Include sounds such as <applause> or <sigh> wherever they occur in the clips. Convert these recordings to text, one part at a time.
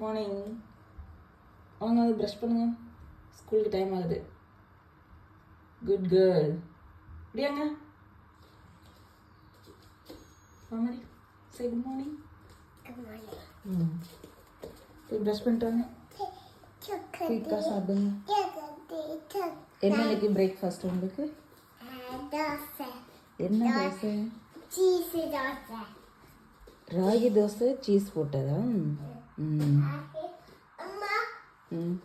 Morning வாங்க வந்து brush பண்ணுங்க. ஸ்கூலுக்கு டைம் ஆகுது. குட் கேர்ள் இப்படியாங்க மாமாடி சே குட் மார்னிங் ம். போய் ப்ரஷ் பண்ணிட்டு வாங்க. குயிக்காக சாப்பிடுங்க. என்ன இன்னைக்கு பிரேக்ஃபாஸ்ட் உங்களுக்கு? என்ன தோசை? ராகி தோசை சீஸ் போட்டதா? ம் ம்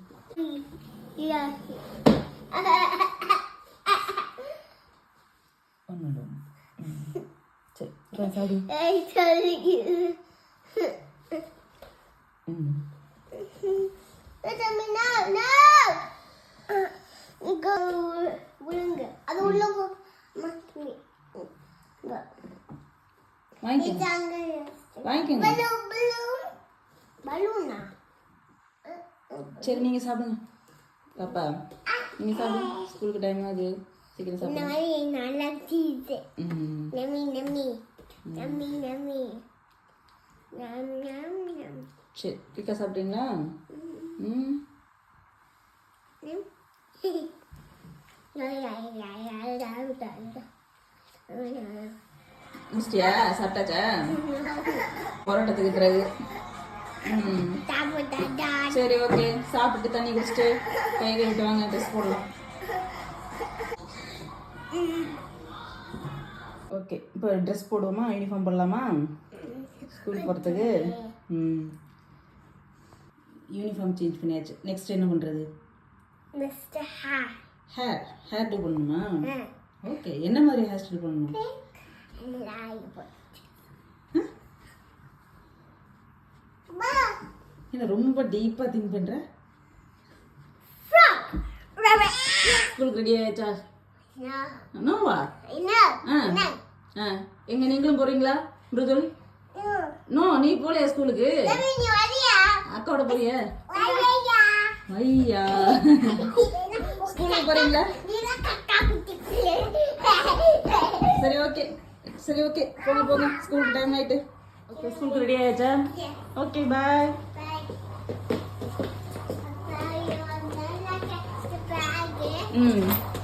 ஒன்று ம் பலூன்? சரி நீங்கள் சாப்பிடுங்க பாப்பா நீங்கள் சாப்பிடுங்க ஸ்கூலுக்கு டைம் ஆகுது சீக்கிரம் சாப்பிடுங்க நல்லா சீது. ம் Yummy, yummy. Yummy, yummy. Yum, yum, yum. சரி குயிக்காக சாப்பிட்டீங்களா ம். முடிச்சிட்டியா சாப்பிட்டாச்சா <laughs> போராட்டத்துக்கு பிறகு. சரி ஓகே. சாப்பிட்டு தண்ணி குடிச்சிட்டு கையை விட்டு வாங்க ட்ரெஸ் போடலாம். ஓகே இப்போ ட்ரெஸ் போடுவோமா? யூனிஃபார்ம் போடலாமா? ஸ்கூல் போகிறதுக்கு ம். யூனிஃபார்ம் சேஞ்ச் பண்ணியாச்சு. நெக்ஸ்ட் என்ன பண்ணுறது Mr. Ha. Hair hair two பண்ணணுமா. ஓகே என்ன மாதிரி ஹேர் ஸ்டைல் பண்ணணும்? என்ன ரொம்ப டீப்பாக திங்க் பண்ணுற. ஸ்கூலுக்கு ரெடி ஆயாச்சா. நோவா எங்க நீங்களும் போறீங்களா மிருதுல். நோ நீ போலையா ஸ்கூலுக்கு? அக்காவோட போறியா? ஐயா ஸ்கூலுக்கு போறீங்களா? குட்டிக்கு. சரி ஓகே சரி ஓகே போங்க போங்க. ஸ்கூலுக்கு டைம் ஆயிட்டு. ஓகே ஸ்கூலுக்கு ரெடி ஆயாச்சா? Okay bye Mm.